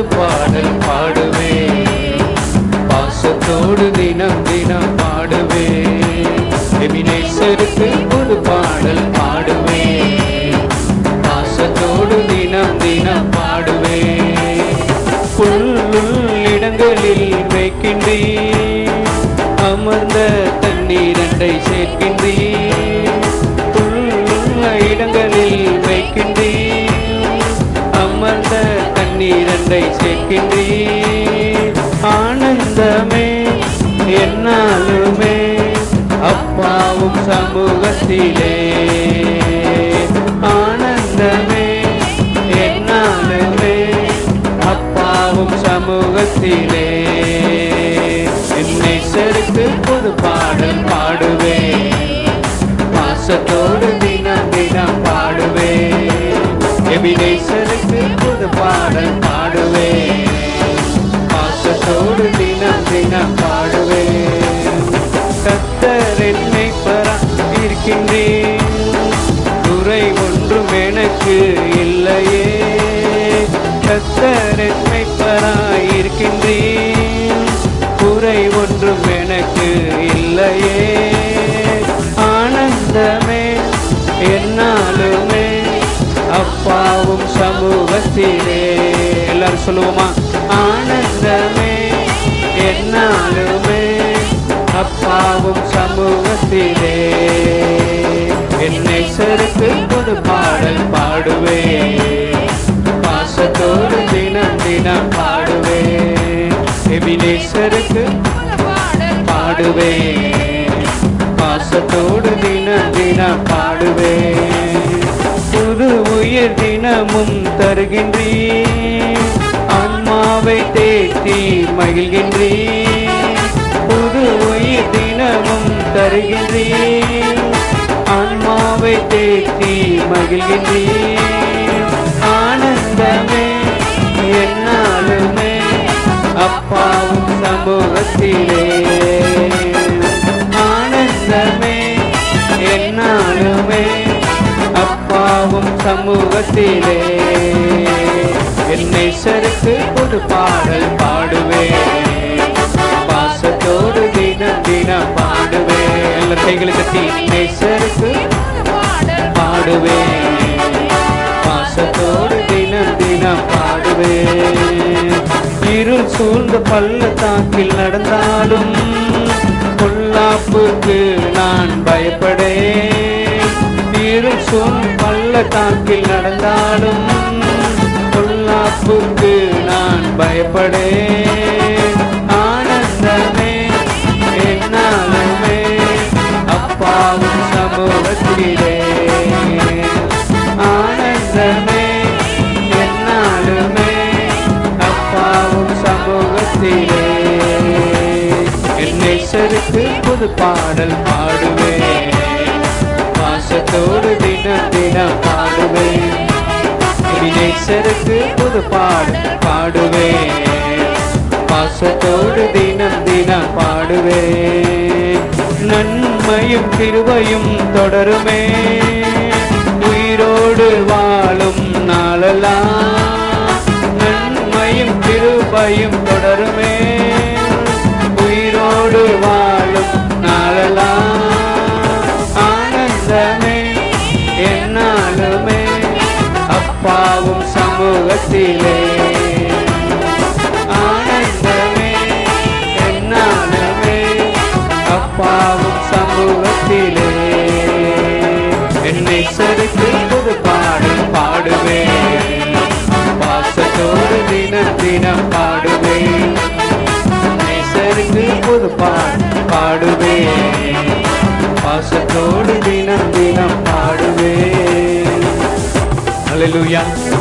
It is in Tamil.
நேசருக்கு பாடல் பாடுவே. பாசத்தோடு தினம் தினம் பாடுவே. எபினேசருக்கு ஒரு பாடல் பாடுவேன் ஒன்றை சேர்க்கின்றீர் ஆனந்தமே என்னாலுமே அப்பாவும் சமூகத்திலே. ஆனந்தமே என்னாலுமே அப்பாவும் சமூகத்திலே. என்னை செருக்கு புது பாடல் பாடுவேன். நான் பாடுவேன். கத்தர் என்னை பராமரிக்கின்றேன் துறை ஒன்றும் எனக்கு இல்லையே. கத்தர் என்னை பராயிருக்கின்றேன் குறை ஒன்றும் எனக்கு இல்லையே. ஆனந்தமே என்னாலுமே அப்பாவும் சமூகத்திலே. எல்லாரும் சொல்லுவோமா? ஆனந்தமே என்னாலுமே அப்பாவும் சமூகத்திலே. என்னை செருக்கு புது பாடல் பாடுவே. பாசத்தோடு தினம் தினம் பாடுவே. எபினேசருக்கு பாடுவே. பாசத்தோடு தினம் தினம் பாடுவே. புது உயிர் தினமும் தருகின்றேன் ஆன்மாவை தேற்றி மகிழ்கின்றே புது உயிர் தினமும் தருகின்றே ஆன்மாவை தேற்றி மகிழ்கின்றே ஆனந்தமே என்னாலுமே அப்பாவும் சமூகத்திலே. ஆனந்தமே என்னாலுமே அப்பாவும் சமூகத்திலே. என்னை சருக்கு ஒரு பாடல் பாடுவேன். பாசத்தோடு தினம் தினம் பாடுவேன். எல்லா கைகளை கட்டி என்னை சருக்கு பாடுவேன். பாசத்தோடு தினம் தினம் பாடுவேன். இருள் சூழ்ந்த பள்ளத்தாக்கில் நடந்தாலும் பொல்லாப்புக்கு நான் பயப்படேன். இருள் சூழ்ந்த பள்ளத்தாக்கில் நடந்தாலும் பொல்லாப்புக்கு நான் பயப்படேன். ஆனந்தமே என்னாலுமே அப்பாவும் சமூகத்திலே. ஆனந்தமே என்னாலுமே அப்பாவும் சமூகத்திலே. என்னை செருக்கு புது பாடல் பாடுவேன். பாசத்தோடு தினம் தினம் பாடுவேன். செருக்கு புது பாடல் பாடுவே பாசத்தோடு தினம் தினம் பாடுவேன். நன்மையும் கிருபையும் தொடருமே. உயிரோடு வாழும் நாளெல்லாம் நன்மையும் கிருபையும் தொடருமே. உயிரோடு வாழும் நாளெல்லாம் ஆனந்தமே. சமூகத்திலே ஆனந்தமே என்னாலுமே அப்பாவும் சமூகத்திலே. என்னை சரித்து புது பாடல் பாடுவே பாசத்தோடு தினம் தினம் பாடுவேன். சரித்து சருக்கு புது பாடல் பாடுவே பாசத்தோடு தினம் தினம் பாடுவேன். Hallelujah.